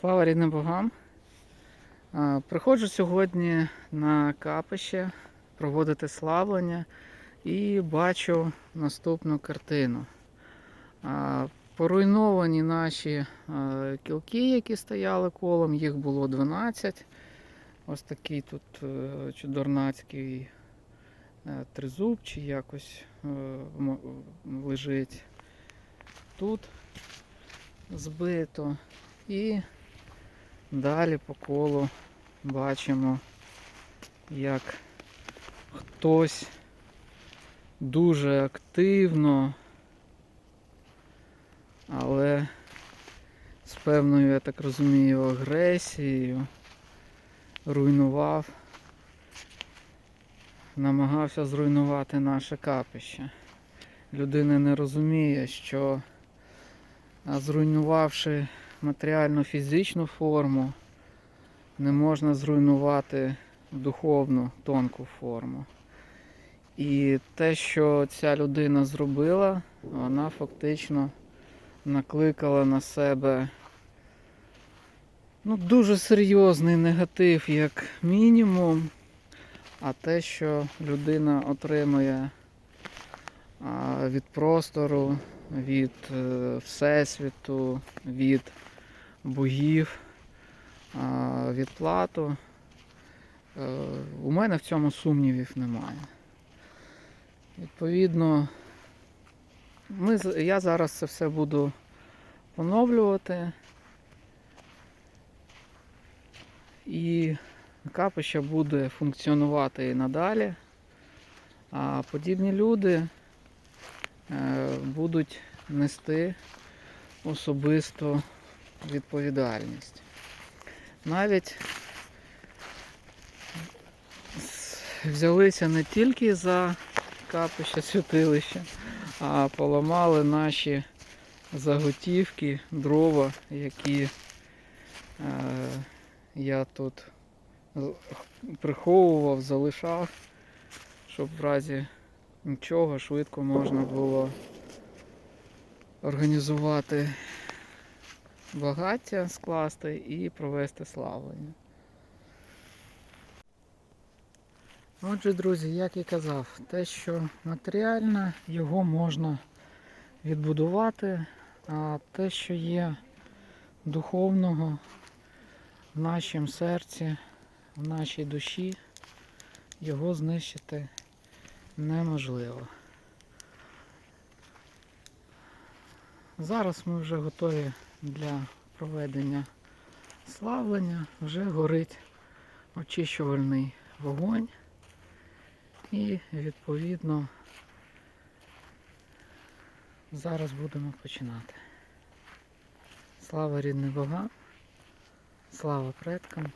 Слава рідним богам. Приходжу сьогодні на капище проводити славлення і бачу наступну картину. Поруйновані наші кілки, які стояли колом, їх було 12. Ось такий тут е, чудорнацький е, тризуб чи якось е, лежить тут збито. І далі по колу бачимо, як хтось дуже активно, але з певною, я так розумію, агресією руйнував, намагався зруйнувати наше капище. Людина не розуміє, що зруйнувавши матеріальну фізичну форму, не можна зруйнувати духовну тонку форму. І те, що ця людина зробила, вона фактично накликала на себе ну, дуже серйозний негатив, як мінімум. А те, що людина отримує від простору, від е, Всесвіту, від богів, відплату. Е, У мене в цьому сумнівів немає. Відповідно, ми, я зараз це все буду поновлювати. І капище буде функціонувати і надалі. А подібні люди е, будуть нести особисту відповідальність. Навіть взялися не тільки за капище святилище, а поламали наші заготівки, дрова, які е, я тут приховував, залишав, щоб в разі нічого швидко можна було організувати багаття, скласти і провести славлення. Отже, друзі, як і казав, те, що матеріальне, його можна відбудувати, а те, що є духовного в нашому серці, в нашій душі, його знищити неможливо. Зараз ми вже готові для проведення славлення, вже горить очищувальний вогонь і відповідно зараз будемо починати. Слава рідним богам, слава предкам,